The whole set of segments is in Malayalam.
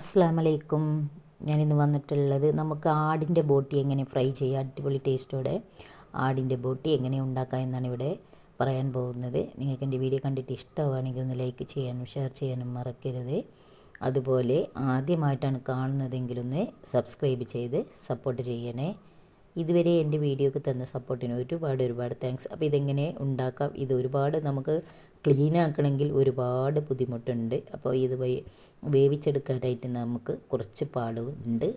അസ്സാം വലൈക്കും ഞാനിന്ന് വന്നിട്ടുള്ളത് നമുക്ക് ആടിന്റെ ബോട്ടി എങ്ങനെ ഫ്രൈ ചെയ്യുക അടിപൊളി ടേസ്റ്റോടെ ആടിന്റെ ബോട്ടി എങ്ങനെ ഉണ്ടാക്കാം എന്നാണ് ഇവിടെ പറയാൻ പോകുന്നത്. നിങ്ങൾക്ക് എന്റെ വീഡിയോ കണ്ടിട്ട് ഇഷ്ടമാണെങ്കിൽ ഒന്ന് ലൈക്ക് ചെയ്യാനും ഷെയർ ചെയ്യാനും മറക്കരുത്. അതുപോലെ ആദ്യമായിട്ടാണ് കാണുന്നതെങ്കിലൊന്ന് സബ്സ്ക്രൈബ് ചെയ്ത് സപ്പോർട്ട് ചെയ്യണേ. ഇതുവരെ എന്റെ വീഡിയോക്ക് തന്ന സപ്പോർട്ടിന് ഒരുപാട് ഒരുപാട് താങ്ക്സ് അപ്പോൾ ഇതെങ്ങനെ ഉണ്ടാക്കാം? ഇത് ഒരുപാട് നമുക്ക് ക്ലീൻ ആക്കണമെങ്കിൽ ഒരുപാട് ബുദ്ധിമുട്ടുണ്ട്. അപ്പോൾ ഇത് വേവിച്ചെടുക്കാനായിട്ട് നമുക്ക് കുറച്ച് പാടുണ്ട്.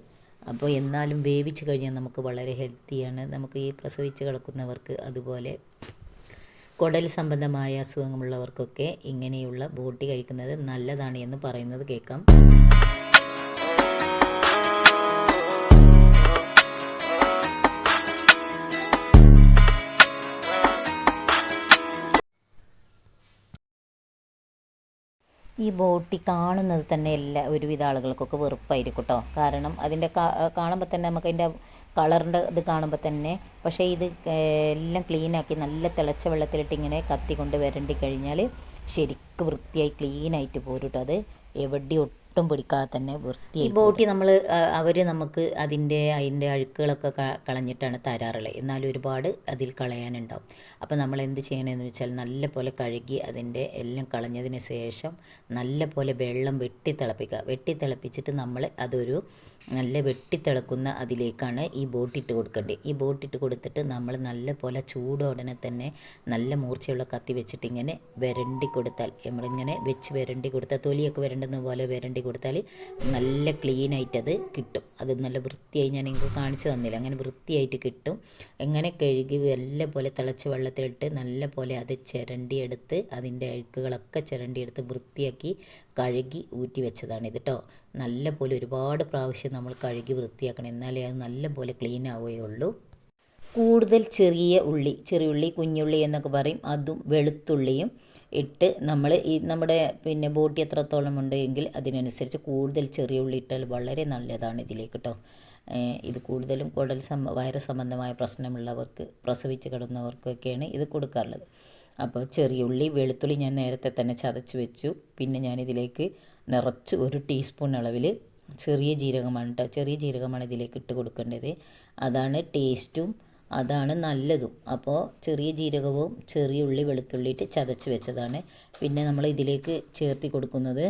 അപ്പോൾ എന്നാലും വേവിച്ച് കഴിഞ്ഞാൽ നമുക്ക് വളരെ ഹെൽത്തിയാണ് നമുക്ക് ഈ പ്രസവിച്ച് കിടക്കുന്നവർക്ക് അതുപോലെ കുടൽ സംബന്ധമായ അസുഖങ്ങളുള്ളവർക്കൊക്കെ ഇങ്ങനെയുള്ള ബോട്ടി കഴിക്കുന്നത് നല്ലതാണ് എന്ന് പറയുന്നത് കേൾക്കാം. ഈ ബോട്ടി കാണുന്നത് തന്നെ എല്ലാ ഒരുവിധ ആളുകൾക്കൊക്കെ വെറുപ്പായിരിക്കും കേട്ടോ കാരണം അതിന്റെ കാണുമ്പോൾ തന്നെ നമുക്ക് അതിന്റെ കളറിന്റെ ഇത് കാണുമ്പോൾ തന്നെ പക്ഷേ ഇത് എല്ലാം ക്ലീനാക്കി നല്ല തിളച്ച വെള്ളത്തിലിട്ട് ഇങ്ങനെ കത്തി കൊണ്ട് വരണ്ടി കഴിഞ്ഞാൽ ശരിക്കും വൃത്തിയായി ക്ലീനായിട്ട് പോരും അത് എവിടെ ഒട്ടും പിടിക്കാതെ തന്നെ വൃത്തി ബോട്ടി നമ്മൾ അവർ നമുക്ക് അതിന്റെ അതിന്റെ അഴുക്കുകളൊക്കെ കളഞ്ഞിട്ടാണ് തരാറുള്ളത് എന്നാലും ഒരുപാട് അതിൽ കളയാനുണ്ടാവും. അപ്പോൾ നമ്മൾ എന്ത് ചെയ്യണമെന്ന് വെച്ചാൽ നല്ല പോലെ കഴുകി അതിന്റെ എല്ലാം കളഞ്ഞതിന് ശേഷം നല്ല പോലെ വെള്ളം വെട്ടി തിളപ്പിക്കുക വെട്ടി തിളപ്പിച്ചിട്ട് നമ്മൾ അതൊരു നല്ല വെട്ടിത്തിളക്കുന്ന അതിലേക്കാണ് ഈ ബോട്ടിട്ട് കൊടുക്കേണ്ടത്. ഈ ബോട്ടിട്ട് കൊടുത്തിട്ട് നമ്മൾ നല്ല പോലെ ചൂടോടനെ തന്നെ നല്ല മൂർച്ചയുള്ള കത്തി വെച്ചിട്ട് ഇങ്ങനെ വരണ്ടി കൊടുത്താൽ നമ്മളിങ്ങനെ വെച്ച് വരണ്ടി കൊടുത്താൽ തൊലിയൊക്കെ വരണ്ടുന്ന പോലെ വരണ്ടി കൊടുത്താൽ നല്ല ക്ലീനായിട്ട് അത് കിട്ടും. അത് നല്ല വൃത്തിയായി ഞാൻ നിങ്ങൾക്ക് കാണിച്ചു തന്നില്ല. അങ്ങനെ വൃത്തിയായിട്ട് കിട്ടും. എങ്ങനെ കഴുകി നല്ല പോലെ തിളച്ച വെള്ളത്തിലിട്ട് നല്ല പോലെ അത് ചിരണ്ടിയെടുത്ത് അതിന്റെ അഴുക്കുകളൊക്കെ ചിരണ്ടിയെടുത്ത് വൃത്തിയാക്കി കഴുകി ഊറ്റി വെച്ചതാണ് ഇത് കേട്ടോ നല്ല പോലെ ഒരുപാട് പ്രാവശ്യം നമ്മൾ കഴുകി വൃത്തിയാക്കണം. എന്നാലേ അത് നല്ല പോലെ ക്ലീൻ ആവുകയുള്ളൂ. കൂടുതൽ ചെറിയ ഉള്ളി ചെറിയ ഉള്ളി കുഞ്ഞുള്ളി എന്നൊക്കെ പറയും. അതും വെളുത്തുള്ളിയും ഇട്ട് നമ്മൾ ഈ നമ്മുടെ പിന്നെ ബോട്ടി എത്രത്തോളം ഉണ്ടെങ്കിൽ അതിനനുസരിച്ച് കൂടുതൽ ചെറിയ ഉള്ളി ഇട്ടാൽ വളരെ നല്ലതാണ് ഇതിലേക്ക് കേട്ടോ ഇത് കൂടുതലും കുടൽ സംബ വയറ് സംബന്ധമായ പ്രശ്നമുള്ളവർക്ക് പ്രസവിച്ച് കിടന്നവർക്കൊക്കെയാണ് ഇത് കൊടുക്കാറുള്ളത്. അപ്പോൾ ചെറിയ ഉള്ളി വെളുത്തുള്ളി ഞാൻ നേരത്തെ തന്നെ ചതച്ച് വെച്ചു. പിന്നെ ഞാനിതിലേക്ക് നിറച്ച് ഒരു ടീസ്പൂൺ അളവിൽ ചെറിയ ജീരകമാണ് കേട്ടോ ചെറിയ ജീരകമാണ് ഇതിലേക്ക് ഇട്ട് കൊടുക്കേണ്ടത്. അതാണ് ടേസ്റ്റും അതാണ് നല്ലതും. അപ്പോൾ ചെറിയ ജീരകവും ചെറിയ ഉള്ളി വെളുത്തുള്ളിയിട്ട് ചതച്ച് വെച്ചതാണ്. പിന്നെ നമ്മൾ ഇതിലേക്ക് ചേർത്തി കൊടുക്കുന്നത്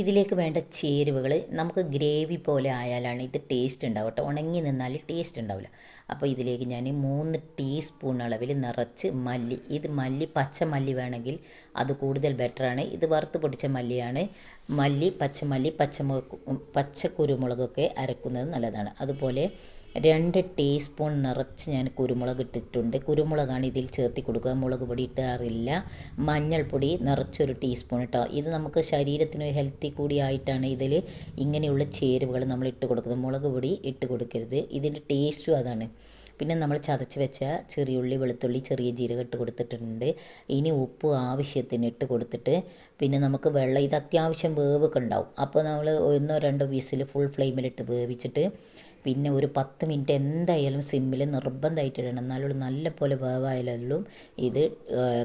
ഇതിലേക്ക് വേണ്ട ചേരുവകൾ നമുക്ക് ഗ്രേവി പോലെ ആയാലാണ് ഇത് ടേസ്റ്റ് ഉണ്ടാവും കേട്ടോ. ഉണങ്ങി നിന്നാൽ ടേസ്റ്റ് ഉണ്ടാവില്ല. അപ്പോൾ ഇതിലേക്ക് ഞാൻ മൂന്ന് ടീസ്പൂൺ അളവിൽ നിറച്ച് മല്ലി. ഇത് മല്ലി പച്ച മല്ലി വേണമെങ്കിൽ അത് കൂടുതൽ ബെറ്ററാണ് ഇത് വറുത്ത് പൊടിച്ച മല്ലിയാണ്. മല്ലി പച്ചമല്ലി പച്ചമുളക് പച്ചക്കുരുമുളകൊക്കെ അരക്കുന്നത് നല്ലതാണ്. അതുപോലെ രണ്ട് ടീസ്പൂൺ നിറച്ച് ഞാൻ കുരുമുളക് ഇട്ടിട്ടുണ്ട്. കുരുമുളകാണ് ഇതിൽ ചേർത്തി കൊടുക്കുക. മുളക് പൊടി ഇട്ടാറില്ല മഞ്ഞൾപ്പൊടി നിറച്ചൊരു ടീസ്പൂൺ ഇട്ടോ. ഇത് നമുക്ക് ശരീരത്തിന് ഹെൽത്തി കൂടി ആയിട്ടാണ് ഇതിൽ ഇങ്ങനെയുള്ള ചേരുവകൾ നമ്മൾ ഇട്ട് കൊടുക്കുന്നത്. മുളക് പൊടി ഇട്ട് കൊടുക്കരുത്. ഇതിന്റെ ടേസ്റ്റും അതാണ്. പിന്നെ നമ്മൾ ചതച്ച് വെച്ച ചെറിയുള്ളി വെളുത്തുള്ളി ചെറിയ ജീരകം ഇട്ട് കൊടുത്തിട്ടുണ്ട്. ഇനി ഉപ്പ് ആവശ്യത്തിന് ഇട്ട് കൊടുത്തിട്ട് പിന്നെ നമുക്ക് വെള്ളം ഇത് അത്യാവശ്യം വേവൊക്കെ ഉണ്ടാവും. അപ്പോൾ നമ്മൾ ഒന്നോ രണ്ടോ വിസിൽ ഫുൾ ഫ്ലെയിമിലിട്ട് വേവിച്ചിട്ട് പിന്നെ ഒരു പത്ത് മിനിറ്റ് എന്തായാലും സിമ്മിൽ നിർബന്ധമായിട്ട് ഇടണം എന്നാലും നല്ല പോലെ വേവായാലും ഇത്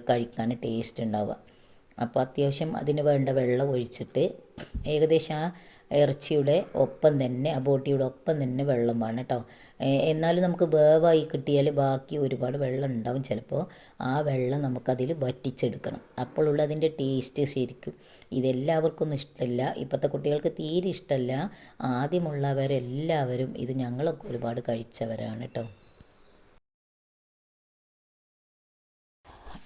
കഴിക്കാൻ ടേസ്റ്റ് ഉണ്ടാവുക. അപ്പോൾ അത്യാവശ്യം അതിന് വേണ്ട വെള്ളം ഒഴിച്ചിട്ട് ഏകദേശം ആ ഇറച്ചിയുടെ ഒപ്പം തന്നെ ആ ബോട്ടിയുടെ ഒപ്പം തന്നെ വെള്ളം വേണം കേട്ടോ എന്നാലും നമുക്ക് വേവായി കിട്ടിയാൽ ബാക്കി ഒരുപാട് വെള്ളം ഉണ്ടാവും ചിലപ്പോൾ ആ വെള്ളം നമുക്കതിൽ വറ്റിച്ചെടുക്കണം. അപ്പോഴുള്ള അതിന്റെ ടേസ്റ്റ് ശരിക്കും ഇതെല്ലാവർക്കൊന്നും ഇഷ്ടമല്ല ഇപ്പോഴത്തെ കുട്ടികൾക്ക് തീരെ ഇഷ്ടമല്ല ആദ്യമുള്ളവരെല്ലാവരും ഇത് ഞങ്ങളൊക്കെ ഒരുപാട് കഴിച്ചവരാണ് കേട്ടോ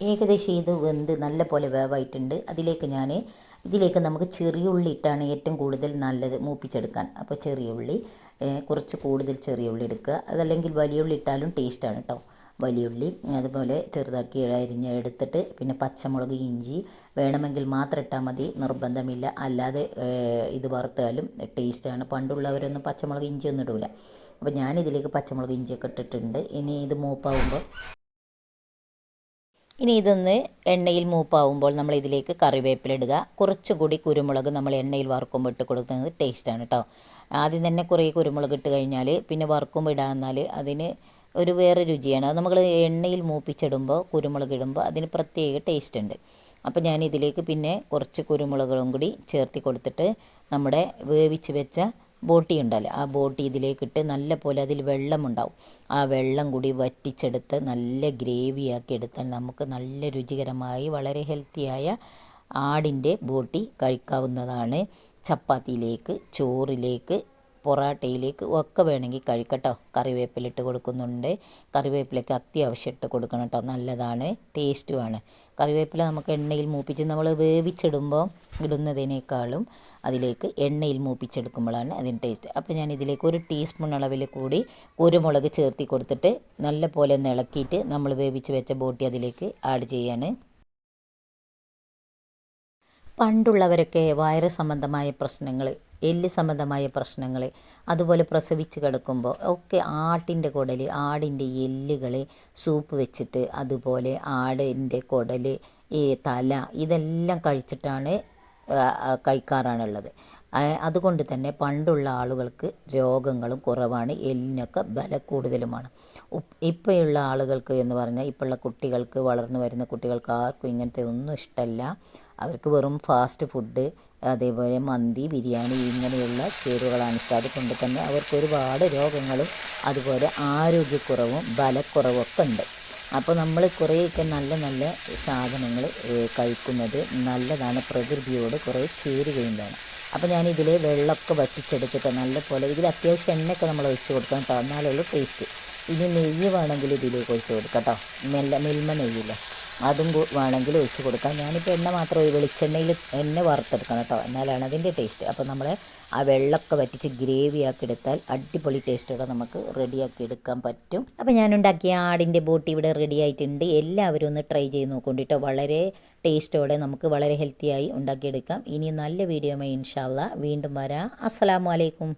ഏകദേശം ഇത് വെന്ത് നല്ല പോലെ വേവായിട്ടുണ്ട്. അതിലേക്ക് ഞാൻ ഇതിലേക്ക് നമുക്ക് ചെറിയ ഉള്ളി ഇട്ടാണ് ഏറ്റവും കൂടുതൽ നല്ലത് മൂപ്പിച്ചെടുക്കാൻ. അപ്പോൾ ചെറിയ ഉള്ളി കുറച്ച് കൂടുതൽ ചെറിയ ഉള്ളി എടുക്കുക. അതല്ലെങ്കിൽ വലിയ ഉള്ളി ഇട്ടാലും ടേസ്റ്റാണ് കേട്ടോ വലിയ ഉള്ളി അതുപോലെ ചെറുതാക്കി അരിഞ്ഞ് എടുത്തിട്ട് പിന്നെ പച്ചമുളക് ഇഞ്ചി വേണമെങ്കിൽ മാത്രം ഇട്ടാൽ മതി. നിർബന്ധമില്ല. അല്ലാതെ ഇത് വറുത്താലും ടേസ്റ്റാണ് പണ്ടുള്ളവരൊന്നും പച്ചമുളക് ഇഞ്ചി ഒന്നും ഇടൂല. അപ്പോൾ ഞാനിതിലേക്ക് പച്ചമുളക് ഇഞ്ചിയൊക്കെ ഇട്ടിട്ടുണ്ട്. ഇനി ഇത് മൂപ്പാവുമ്പോൾ ഇനി ഇതൊന്ന് എണ്ണയിൽ മൂപ്പാവുമ്പോൾ നമ്മൾ ഇതിലേക്ക് കറിവേപ്പില ഇടുക. കുറച്ചുകൂടി കുരുമുളക് നമ്മൾ എണ്ണയിൽ വറുക്കുമ്പോൾ ഇട്ട് കൊടുക്കുന്നത് ടേസ്റ്റാണ് കേട്ടോ ആദ്യം തന്നെ കുറേ കുരുമുളക് ഇട്ട് കഴിഞ്ഞാൽ പിന്നെ വറുക്കുമ്പോൾ ഇടാന്നാൽ അതിന് ഒരു വേറെ രുചിയാണ്. അത് നമ്മൾ എണ്ണയിൽ മൂപ്പിച്ചിടുമ്പോൾ കുരുമുളക് ഇടുമ്പോൾ അതിന് പ്രത്യേക ടേസ്റ്റ് ഉണ്ട്. അപ്പോൾ ഞാൻ ഇതിലേക്ക് പിന്നെ കുറച്ച് കുരുമുളകും കൂടി ചേർത്തി കൊടുത്തിട്ട് നമ്മുടെ വേവിച്ച് വെച്ച ബോട്ടി ഉണ്ടല്ലോ. ആ ബോട്ടി ഇതിലേക്കിട്ട് നല്ല പോലെ അതിൽ വെള്ളമുണ്ടാവും. ആ വെള്ളം കൂടി വറ്റിച്ചെടുത്ത് നല്ല ഗ്രേവിയാക്കി എടുത്താൽ നമുക്ക് നല്ല രുചികരമായി വളരെ ഹെൽത്തിയായ ആടിന്റെ ബോട്ടി കഴിക്കാവുന്നതാണ്. ചപ്പാത്തിയിലേക്ക് ചോറിലേക്ക് പൊറാട്ടയിലേക്ക് ഒക്കെ വേണമെങ്കിൽ കഴിക്കട്ടോ. കറിവേപ്പിലിട്ട് കൊടുക്കുന്നുണ്ട്. കറിവേപ്പിലയ്ക്ക് അത്യാവശ്യം ഇട്ട് കൊടുക്കണം കേട്ടോ നല്ലതാണ്. ടേസ്റ്റുമാണ് കറിവേപ്പില നമുക്ക് എണ്ണയിൽ മൂപ്പിച്ച് നമ്മൾ വേവിച്ചിടുമ്പോൾ ഇടുന്നതിനേക്കാളും അതിലേക്ക് എണ്ണയിൽ മൂപ്പിച്ചെടുക്കുമ്പോഴാണ് അതിന് ടേസ്റ്റ് അപ്പോൾ ഞാൻ ഇതിലേക്ക് ഒരു ടീസ്പൂൺ അളവിൽ കൂടി കുരുമുളക് ചേർത്തി കൊടുത്തിട്ട് നല്ല പോലെ ഒന്ന് ഇളക്കിയിട്ട് നമ്മൾ വേവിച്ച് വെച്ച ബോട്ടി അതിലേക്ക് ആഡ് ചെയ്യാണ്. പണ്ടുള്ളവരൊക്കെ വയറ് സംബന്ധമായ പ്രശ്നങ്ങൾ എല്ല് സംബന്ധമായ പ്രശ്നങ്ങൾ അതുപോലെ പ്രസവിച്ച് കിടക്കുമ്പോൾ ഒക്കെ ആട്ടിന്റെ കുടൽ ആടിന്റെ എല്ലുകൾ സൂപ്പ് വെച്ചിട്ട് അതുപോലെ ആടിന്റെ കുടൽ ഈ തല ഇതെല്ലാം കഴിച്ചിട്ടാണ് കഴിക്കാറാണുള്ളത്. അതുകൊണ്ട് തന്നെ പണ്ടുള്ള ആളുകൾക്ക് രോഗങ്ങളും കുറവാണ് എല്ലിനൊക്കെ ബല കൂടുതലുമാണ്. ഇപ്പോഴുള്ള ആളുകൾക്ക് എന്ന് പറഞ്ഞാൽ ഇപ്പോഴുള്ള കുട്ടികൾക്ക് വളർന്നു വരുന്ന കുട്ടികൾക്ക് ആർക്കും ഇങ്ങനത്തെ ഒന്നും ഇഷ്ടമല്ല അവർക്ക് വെറും ഫാസ്റ്റ് ഫുഡ് അതേപോലെ മന്തി ബിരിയാണി ഇങ്ങനെയുള്ള ചേരുവകളാണ് ഇഷ്ടം അതുകൊണ്ട് തന്നെ അവർക്ക് ഒരുപാട് രോഗങ്ങളും അതുപോലെ ആരോഗ്യക്കുറവും ബലക്കുറവും ഒക്കെ ഉണ്ട്. അപ്പോൾ നമ്മൾ കുറേയൊക്കെ നല്ല നല്ല സാധനങ്ങൾ കഴിക്കുന്നത് നല്ലതാണ്. പ്രകൃതിയോട് കുറേ ചേരുകയും വേണം. അപ്പോൾ ഞാൻ വെള്ളമൊക്കെ വറ്റിച്ചെടുത്തിട്ട് നല്ല പോലെ ഇതിൽ അത്യാവശ്യം എണ്ണയൊക്കെ നമ്മൾ ഒഴിച്ച് കൊടുക്കണം കേട്ടോ. എന്നാലുള്ളൂ ടേസ്റ്റ്. ഇനി നെയ്യ് വേണമെങ്കിൽ ഇതിലേക്ക് ഒഴിച്ച് കൊടുക്കാം കേട്ടോ. മെല്ല മിൽമ നെയ്യില്ലേ അതും വേണമെങ്കിൽ ഒഴിച്ച് കൊടുക്കാം. ഞാനിപ്പോൾ എണ്ണ മാത്രം വെളിച്ചെണ്ണയിൽ എണ്ണ വറുത്തെടുക്കണം കേട്ടോ. എന്നാലാണ് അതിന്റെ ടേസ്റ്റ്. അപ്പോൾ നമ്മൾ ആ വെള്ളമൊക്കെ വറ്റിച്ച് ഗ്രേവി ആക്കി എടുത്താൽ അടിപൊളി ടേസ്റ്റോടെ നമുക്ക് റെഡിയാക്കി എടുക്കാൻ പറ്റും. അപ്പോൾ ഞാനുണ്ടാക്കിയ ആടിന്റെ ബോട്ടി ഇവിടെ റെഡി ആയിട്ടുണ്ട്. എല്ലാവരും ഒന്ന് ട്രൈ ചെയ്ത് നോക്കൊണ്ടിട്ടോ വളരെ ടേസ്റ്റോടെ നമുക്ക് വളരെ ഹെൽത്തിയായി ഉണ്ടാക്കിയെടുക്കാം. ഇനി നല്ല വീഡിയോ ഇൻഷാല്ല വീണ്ടും വരാം. അസ്സലാമു അലൈക്കും.